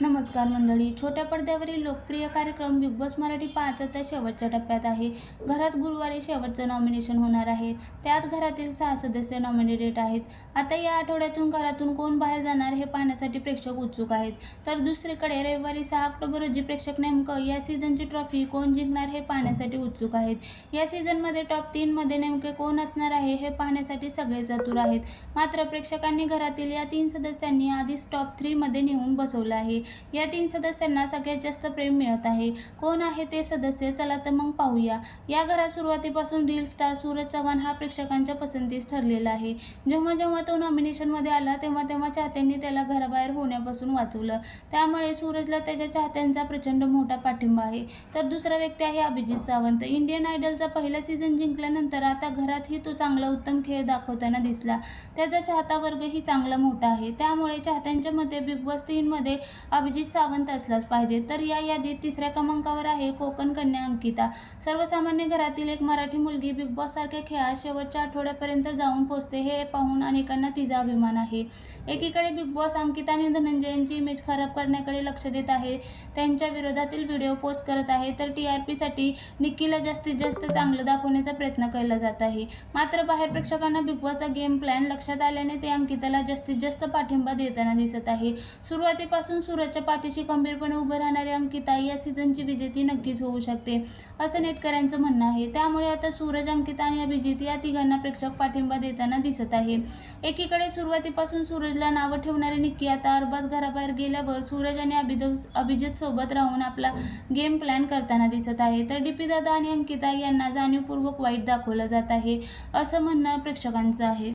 नमस्कार मंडळी छोट्या पडद्यावरील लोकप्रिय कार्यक्रम बिग बॉस मराठी पाच आता शेवटच्या टप्प्यात आहे. घरात गुरुवारी शेवटचं नॉमिनेशन होणार आहे. त्यात घरातील सहा सदस्य नॉमिनेटेड आहेत. आता या आठवड्यातून घरातून कोण बाहेर जाणार हे पाहण्यासाठी प्रेक्षक उत्सुक आहेत. तर दुसरीकडे रविवारी सहा ऑक्टोबर रोजी प्रेक्षक नेमकं या सीझनची ट्रॉफी कोण जिंकणार हे पाहण्यासाठी उत्सुक आहेत. या सीझनमध्ये टॉप तीनमध्ये नेमके कोण असणार आहे हे पाहण्यासाठी सगळे चतुर आहेत. मात्र प्रेक्षकांनी घरातील या तीन सदस्यांनी आधीच टॉप थ्रीमध्ये नेऊन बसवलं आहे. या तीन सदस्यांना सगळ्यात जास्त प्रेम मिळत आहे. कोण आहे ते सदस्य? चला तर मग पाहूया. या घरात सुरुवातीपासून रील स्टार सूरज चव्हाण हा प्रेक्षकांच्या पसंतीस ठरलेला आहे. जेव्हा जेव्हा तो नॉमिनेशनमध्ये आला तेव्हा तेव्हा चाहत्यांनी त्याला घराबाहेर होण्यापासून वाचवलं. त्यामुळे सूरजला त्याच्या चाहत्यांचा प्रचंड मोठा पाठिंबा आहे. तर दुसरा व्यक्ती आहे अभिजित सावंत. इंडियन आयडलचा पहिला सीझन जिंकल्यानंतर आता घरातही तो चांगला उत्तम खेळ दाखवताना दिसला. त्याचा चाहता वर्गही चांगला मोठा आहे. त्यामुळे चाहत्यांच्या मते बिग बॉस तीनमध्ये अभिजित सावंत असलाच पाहिजे. तर या यादीत तिसऱ्या क्रमांकावर आहे कोकण कन्या अंकिता. सर्वसामान्य घरातील एक मराठी मुलगी बिग बॉस सारख्या खेळात शेवटच्या आठवड्यापर्यंत जाऊन पोचते हे पाहून अनेकांना तिचा अभिमान आहे. एकीकडे बिग बॉस अंकिता आणि धनंजय यांची इमेज खराब करण्याकडे लक्ष देत आहे त्यांच्या विरोधातील व्हिडिओ पोस्ट करत आहे तर टी आर पीसाठी निक्कीला जास्तीत जास्त चांगलं दाखवण्याचा प्रयत्न केला जात आहे. मात्र बाहेर प्रेक्षकांना बिग बॉसचा गेम प्लॅन लक्षात आल्याने ते अंकिताला जास्तीत जास्त पाठिंबा देताना दिसत आहे. सुरुवातीपासून सूरजच्या पाठीशी खंबीरपणे उभं राहणारी अंकिता या सीझनची विजेती नक्कीच होऊ शकते असं नेटकऱ्यांचं म्हणणं आहे. त्यामुळे आता सूरज अंकिता आणि अभिजित या तिघांना प्रेक्षक पाठिंबा देताना दिसत आहे. एकीकडे सुरुवातीपासून सूरजला नावं ठेवणारी निक्की आता अरबाज घराबाहेर गेल्यावर सूरज आणि अभिदव अभिजित सोबत राहून आपला गेम प्लॅन करताना दिसत आहे. तर डीपी दादा आणि अंकिता यांना जाणीवपूर्वक वाईट दाखवलं जात आहे असं म्हणणं प्रेक्षकांचं आहे.